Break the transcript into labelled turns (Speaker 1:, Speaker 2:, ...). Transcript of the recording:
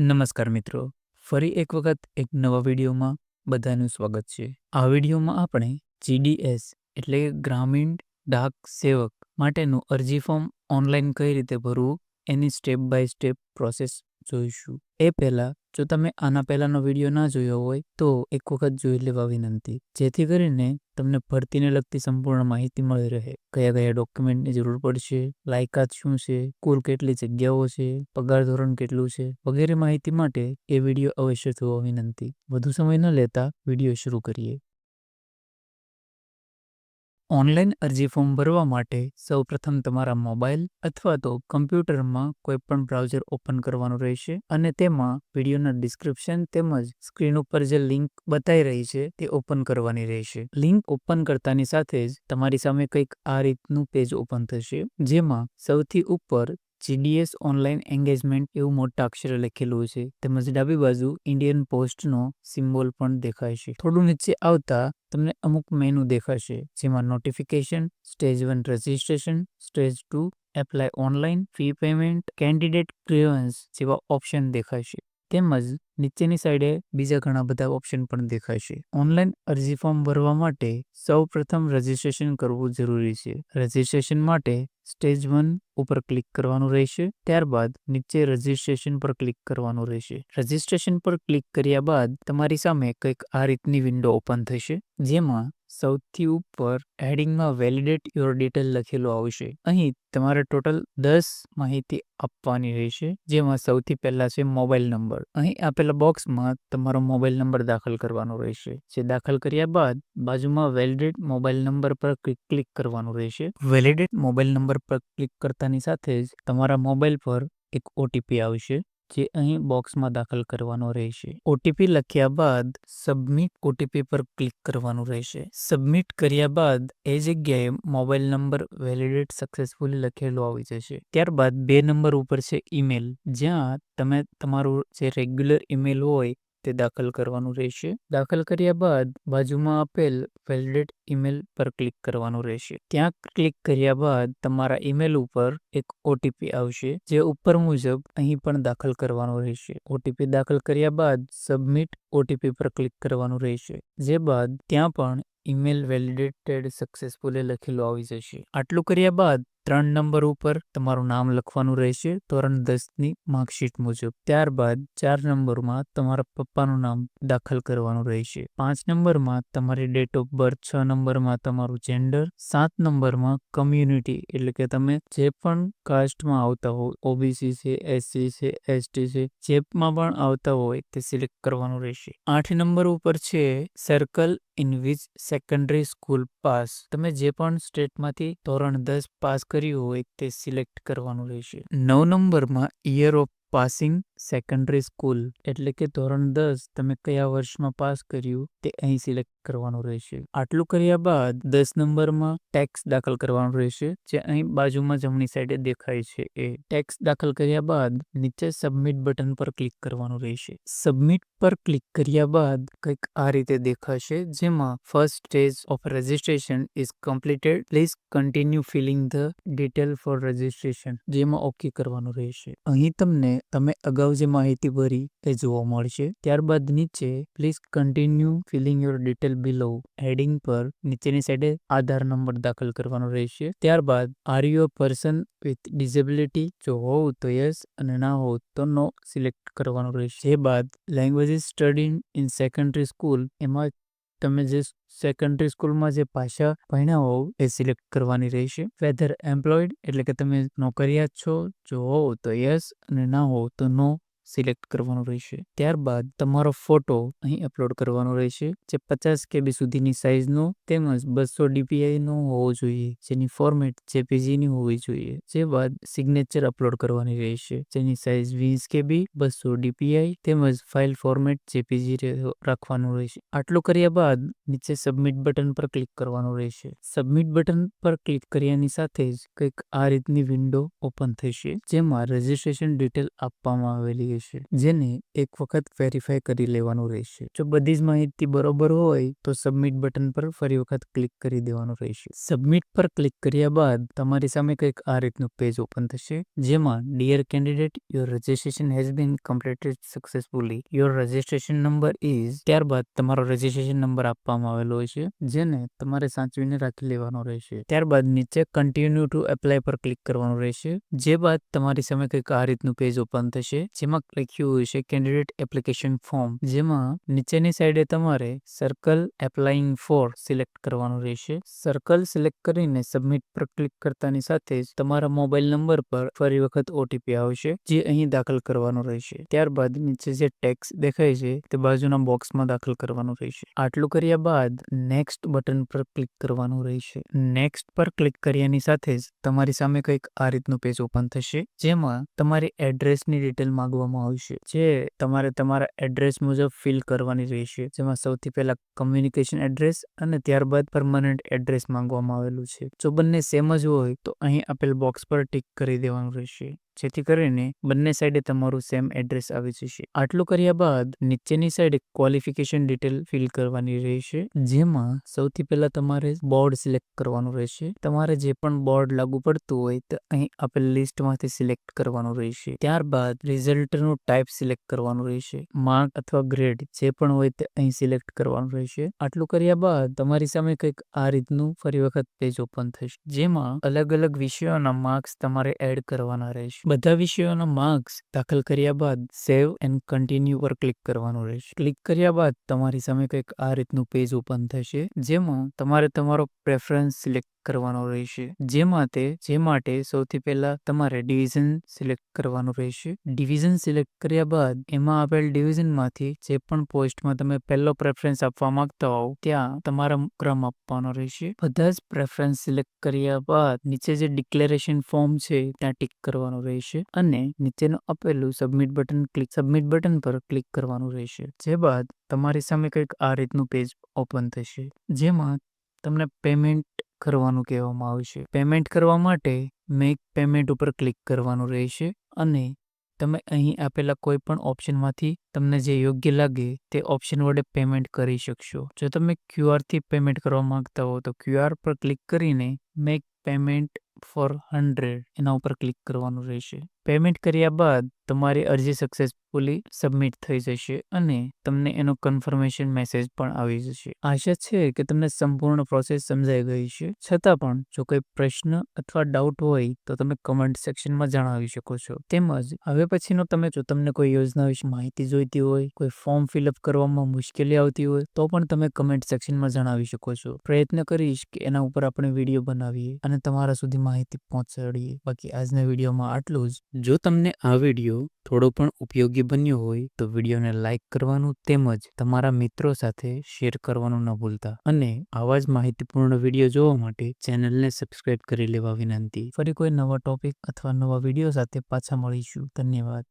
Speaker 1: નમસ્કાર મિત્રો, ફરી એક વખત એક નવા વિડીયોમાં બધાનું સ્વાગત છે. આ વિડીયોમાં આપણે જીડીએસ એટલે ગ્રામીણ ડાક સેવક માટેનું અરજી ફોર્મ ઓનલાઈન કઈ રીતે ભરવું એની સ્ટેપ બાય સ્ટેપ પ્રોસેસ જોઈશું. એ પહેલા જો તમે આના પહેલાંનો વીડિયો ના જોયો હોય, તો એક વખત જોઈ લેવા વિનંતી. જેથી કરીને તમને ભરતીને લગતી સંપૂર્ણ માહિતી મળી રહે. કયા કયા ડોક્યુમેન્ટની જરૂર પડશે, લાયકાત શું છે, કુલ કેટલી જગ્યાઓ છે, પગાર ધોરણ કેટલું છે, વગેરે માહિતી માટે એ વીડિયો અવશ્ય જોવા વિનંતી. વધુ સમય ન લેતા વીડિયો શરૂ કરીએ. ઓનલાઈન અરજી ફોર્મ ભરવા માટે સૌપ્રથમ તમારા મોબાઈલ અથવા તો કમ્પ્યુટરમાં કોઈ પણ બ્રાઉઝર ઓપન કરવાનું રહેશે અને તેમાં વિડીયોના ડિસ્ક્રિપ્શન તેમજ સ્ક્રીન ઉપર જે લિંક બતાવી રહી છે તે ઓપન કરવાની રહેશે. લિંક ઓપન કરતાની સાથે જ તમારી સામે કંઈક આ રીતનું પેજ ઓપન થશે જેમાં સૌથી ઉપર જીડીએસ ઓનલાઈન એન્ગેજમેન્ટ એવું મોટા અક્ષરે લખેલું છે. તેમજ ડાબી બાજુ ઇન્ડિયન પોસ્ટનો સિમ્બોલ પણ દેખાય છે. થોડું નીચે આવતા તમને અમુક મેનુ દેખાશે, જેમાં notification stage one registration stage two apply online fee payment candidate clearance જેવા ઓપ્શન દેખાશે તેમજ નીચેની સાઈડે બીજા ઘણા બધા ઓપ્શન પણ દેખાશે ઓનલાઈન અરજી ફોર્મ ભરવા માટે સૌ પ્રથમ રજીસ્ટ્રેશન કરવું જરૂરી છે. રજીસ્ટ્રેશન માટે સ્ટેજ વન ઉપર ક્લિક કરવાનું રહેશે. ત્યારબાદ નીચે રજીસ્ટ્રેશન પર ક્લિક કરવાનું રહેશે. રજીસ્ટ્રેશન પર ક્લિક કર્યા બાદ તમારી સામે કંઈક આ રીતની વિન્ડો ઓપન થશે, જેમાં સૌથી ઉપર હેડિંગમાં વેલિડેટ યોર ડિટેલ લખેલું આવશે અહીં તમારે ટોટલ દસ માહિતી આપવાની રહેશે, જેમાં સૌથી પહેલા છે મોબાઈલ નંબર અહીં આપેલા બોક્સમાં તમારો મોબાઈલ નંબર દાખલ કરવાનો રહેશે. જે દાખલ કર્યા બાદ બાજુમાં વેલિડેટ મોબાઈલ નંબર પર ક્લિક કરવાનું રહેશે. વેલિડેટ મોબાઈલ નંબર પર ક્લિક કરતાની સાથે જ તમારા મોબાઈલ પર એક ઓટીપી આવશે. જે અહીં બોક્સમાં દાખલ કરવાનો રહેશે. ઓટીપી લખ્યા બાદ સબમિટ ઓટીપી પર ક્લિક કરવાનું રહેશે. સબમિટ કર્યા બાદ એ જગ્યાએ મોબાઈલ નંબર વેલિડેટ સક્સેસફુલી લખેલો આવી જશે. ત્યારબાદ બે નંબર ઉપર છે ઈમેલ જ્યાં તમે તમારું જે રેગ્યુલર ઈમેલ હોય તે દાખલ કરવાનું રહેશે. દાખલ કર્યા બાદ બાજુમાં આપેલ વેલિડેટ ઈમેલ પર ક્લિક કરવાનું રહેશે. ત્યાં ક્લિક કર્યા બાદ તમારા ઈમેલ ઉપર એક ઓટીપી આવશે, જે ઉપર મુજબ અહીં પણ દાખલ કરવાનો રહેશે. ઓટીપી દાખલ કર્યા બાદ સબમિટ ઓટીપી પર ક્લિક કરવાનું રહેશે, જે બાદ ત્યાં પણ ઈમેલ વેલિડેટેડ સક્સેસફુલી લખેલું આવી જશે. આટલું કર્યા બાદ ત્રણ નંબર ઉપર તમારું નામ લખવાનું રહેશે, ધોરણ દસની માર્કશીટ મુજબ. ત્યારબાદ ચાર નંબરમાં તમારા પપ્પાનું નામ દાખલ કરવાનું રહેશે. પાંચ નંબરમાં તમારી ડેટ ઓફ બર્થ છ નંબરમાં તમારું જેન્ડર સાત નંબરમાં કમ્યુનિટી એટલે કે તમે જે પણ કાસ્ટમાં આવતા હો ઓબીસી છે એસસી છે એસટી છે જેપમાં પણ આવતા હોય તે સિલેક્ટ કરવાનું રહેશે. આઠ નંબર ઉપર છે circle in which secondary school pass તમે જે પણ સ્ટેટમાંથી ધોરણ દસ પાસ કર્યું હોય તે સિલેક્ટ કરવાનું રહેશે. નવ નંબરમાં year of passing secondary school એટલે કે ધોરણ દસ તમે કયા વર્ષમાં પાસ કર્યું તે અહીં સિલેક્ટ કરવાનું રહેશે. આટલું કર્યા બાદ દસ નંબરમાં ટેક્સ દાખલ કરવાનું રહેશે, જે અહીં બાજુમાં જમણી સાઈડે દેખાય છે. એ ટેક્સ દાખલ કર્યા બાદ નીચે સબમિટ બટન પર ક્લિક કરવાનું રહેશે. સબમિટ પર ક્લિક કર્યા બાદ કંઈક આ રીતે દેખાશે, જેમાં first stage of registration is completed please continue filling the detail for registration જેમાં ઓકે કરવાનું રહેશે. અહીં તમને, તમે અગાઉ જે માહિતી ભરી તે જોવા મળશે. ત્યારબાદ નીચે please continue filling your detail below heading પર નીચેની સાઈડે આધાર નંબર દાખલ કરવાનો રહેશે. ત્યારબાદ are you person with disability જો હોવ તો યસ અને ના હોવ તો નો સિલેક્ટ કરવાનું રહેશે. જે બાદ languages study in secondary school એમાં તમે જે સેકન્ડરી સ્કૂલમાં જે ભાષા ભણ્યા હોવ એ સિલેક્ટ કરવાની રહેશે. વેધર એમ્પ્લોયડ એટલે કે તમે નોકરિયાત છો, જો હોવ તો યસ અને ના હોવ તો નો સિલેક્ટ કરવાનું રહેશે. ત્યારબાદ તમારો ફોટો અહીં અપલોડ કરવાનો રહેશે, જે પચાસ કેબી સુધીની સાઇઝનો તેમજ બસો ડીપીઆઈનો હોવો જોઈએ, જેની ફોર્મેટ જેપીજીની હોવી જોઈએ. જે બાદ સિગ્નેચર અપલોડ કરવાની રહેશે, જેની સાઇઝ વીસ કેબી બસો ડીપીઆઈ તેમજ ફાઇલ ફોર્મેટ જેપીજી રાખવાનું રહેશે. આટલું કર્યા બાદ નીચે સબમિટ બટન પર ક્લિક કરવાનું રહેશે. સબમિટ બટન પર ક્લિક કર્યાની સાથે જ કંઈક આ રીતની વિન્ડો ઓપન થશે, જેમાં રજિસ્ટ્રેશન ડિટેલ આપવામાં આવેલી રહેશે, જેને એક વખત વેરીફાઈ કરી લેવાનું રહેશે. જો બધી જ માહિતી બરોબર હોય, તો સબમિટ બટન પર ફરી વખત ક્લિક કરી દેવાનું રહેશે. સબમિટ પર ક્લિક કર્યા બાદ તમારી સામે કંઈક આ રીતનું પેજ ઓપન થશે, જેમાં dear candidate your registration has been completed successfully your registration number is ત્યારબાદ તમારો રજિસ્ટ્રેશન નંબર આપવામાં આવેલો હોય છે, જેને તમારે સાચવીને રાખી લેવાનો રહેશે. ત્યારબાદ નીચે કન્ટિન્યુ ટુ એપ્લાય પર ક્લિક કરવાનું રહેશે, જે બાદ તમારી સામે કંઈક આ રીતનું પેજ ઓપન થશે, જેમાં લખ્યું હોય છે કેન્ડિડેટ એપ્લિકેશન ફોર્મ જેમાં નીચેની સાઈડે તમારે સર્કલ એપ્લાઇંગ ફોર સિલેક્ટ કરવાનું રહેશે. સર્કલ સિલેક્ટ કરીને સબમિટ પર ક્લિક કરતાની સાથે જ તમારા મોબાઈલ નંબર પર ફરી વખત ઓટીપી આવશે, જે અહીં દાખલ કરવાનો રહેશે. ત્યારબાદ નીચે જે ટેક્સ દેખાય છે, તે બાજુના બોક્સમાં દાખલ કરવાનું રહેશે. આટલું કર્યા બાદ નેક્સ્ટ બટન પર ક્લિક કરવાનું રહેશે. નેક્સ્ટ પર ક્લિક કર્યાની સાથે જ તમારી સામે કંઈક આ રીતનું પેજ ઓપન થશે, જેમાં તમારી એડ્રેસની ડિટેલ માંગવામાં આવશે જે તમારે તમારા એડ્રેસ મુજબ ફિલ કરવાની રહેશે. જેમાં સૌથી પહેલા કમ્યુનિકેશન એડ્રેસ અને ત્યારબાદ પરમાનન્ટ એડ્રેસ માંગવામાં આવેલું છે. જો બંને સેમ જ હોય, તો અહીં આપેલ બોક્સ પર ટિક કરી દેવાનું રહેશે. જેથી કરીને બંને સાઈડે તમારું સેમ એડ્રેસ આવી જશે. આટલું કર્યા બાદ નીચેની સાઈડે ક્વોલિફિકેશન ડિટેલ ફિલ કરવાની રહેશે, જેમાં સૌથી પહેલા તમારે બોર્ડ સિલેક્ટ કરવાનું રહેશે. તમારે જે પણ બોર્ડ લાગુ પડતું હોય તો અહીં આપેલ લિસ્ટમાંથી સિલેક્ટ કરવાનું રહેશે. ત્યારબાદ રિઝલ્ટનું ટાઈપ સિલેક્ટ કરવાનું રહેશે. માર્ક અથવા ગ્રેડ જે પણ હોય તે અહીં સિલેક્ટ કરવાનું રહેશે. આટલું કર્યા બાદ તમારી સામે કંઈક આ રીતનું ફરી વખત પેજ ઓપન થશે, જેમાં અલગ અલગ વિષયોના માર્ક્સ તમારે એડ કરવાના રહેશે. બધા વિષયોના માર્ક્સ દાખલ કર્યા બાદ સેવ એન્ડ કન્ટિન્યુ પર ક્લિક કરવાનું રહેશે. ક્લિક કર્યા બાદ તમારી સામે કંઈક આ રીતનું પેજ ઓપન થશે, જેમાં તમારે તમારો પ્રેફરન્સ સિલેક્ટ કરવાનો રહેશે. જે માટે જે માટે સૌથી પહેલા તમારે ડિવિઝન સિલેક્ટ કરવાનું રહેશે. ડિવિઝન સિલેક્ટ કર્યા બાદ એમાં આપેલ ડિવિઝનમાંથી જે પણ પોસ્ટમાં તમે પહેલો પ્રેફરન્સ આપવા માંગતા હોવ, ત્યાં તમારા ક્રમ આપવાનો રહેશે. બધા જ પ્રેફરન્સ સિલેક્ટ કર્યા બાદ નીચે જે ડિક્લેરેશન ફોર્મ છે, ત્યાં ટિક કરવાનું રહેશે અને નીચેનું આપેલું submit button click submit button પર ક્લિક કરવાનું રહેશે. જે બાદ તમારી સામે કંઈક આ રીતનું પેજ ઓપન થશે. જેમાં તમને પેમેન્ટ કરવાનું કહેવામાં આવશે પેમેન્ટ કરવા માટે મેક પેમેન્ટ ઉપર ક્લિક કરવાનું રહેશે અને તમે અહીં આપેલા કોઈ પણ ઓપ્શનમાંથી તમને જે યોગ્ય લાગે તે ઓપ્શન વડે પેમેન્ટ કરી શકશો. જો તમે ક્યુઆરથી પેમેન્ટ કરવા માંગતા હો તો ક્યુઆર પર ક્લિક કરીને મેક પેમેન્ટ ફોર હંડ્રેડ એના ઉપર ક્લિક કરવાનું રહેશે. પેમેન્ટ કર્યા બાદ તમારી અરજી સક્સેસફુલી સબમિટ થઈ જશે અને તમને એનો કન્ફર્મેશન મેસેજ પણ આવી જશે. આશા છે કે તમને સંપૂર્ણ પ્રોસેસ સમજાઈ ગઈ છે. છતાં પણ જો કોઈ પ્રશ્ન અથવા ડાઉટ હોય તો તમે કમેન્ટ સેક્શનમાં જણાવી શકો છો. તેમજ હવે પછીનો તમે જો તમને કોઈ યોજના વિશે માહિતી જોઈતી હોય, કોઈ ફોર્મ ફિલઅપ કરવામાં મુશ્કેલી આવતી હોય, તો પણ તમે કમેન્ટ સેક્શનમાં જણાવી શકો છો. પ્રયત્ન કરીશ કે એના ઉપર આપણે વીડિયો બનાવીએ અને તમારા સુધી માહિતી પહોંચાડીએ. બાકી આજના વિડીયોમાં આટલું જ. જો તમને આ વીડિયો થોડો પણ ઉપયોગી બન્યો હોય, તો વિડીયોને લાઇક કરવાનું તેમજ તમારા મિત્રો સાથે શેર કરવાનું ન ભૂલતા. અને આવા જ માહિતીપૂર્ણ વીડિયો જોવા માટે ચેનલને સબસ્ક્રાઇબ કરી લેવા વિનંતી. ફરી કોઈ નવા ટોપિક અથવા નવા વીડિયો સાથે પાછા મળીશું. ધન્યવાદ.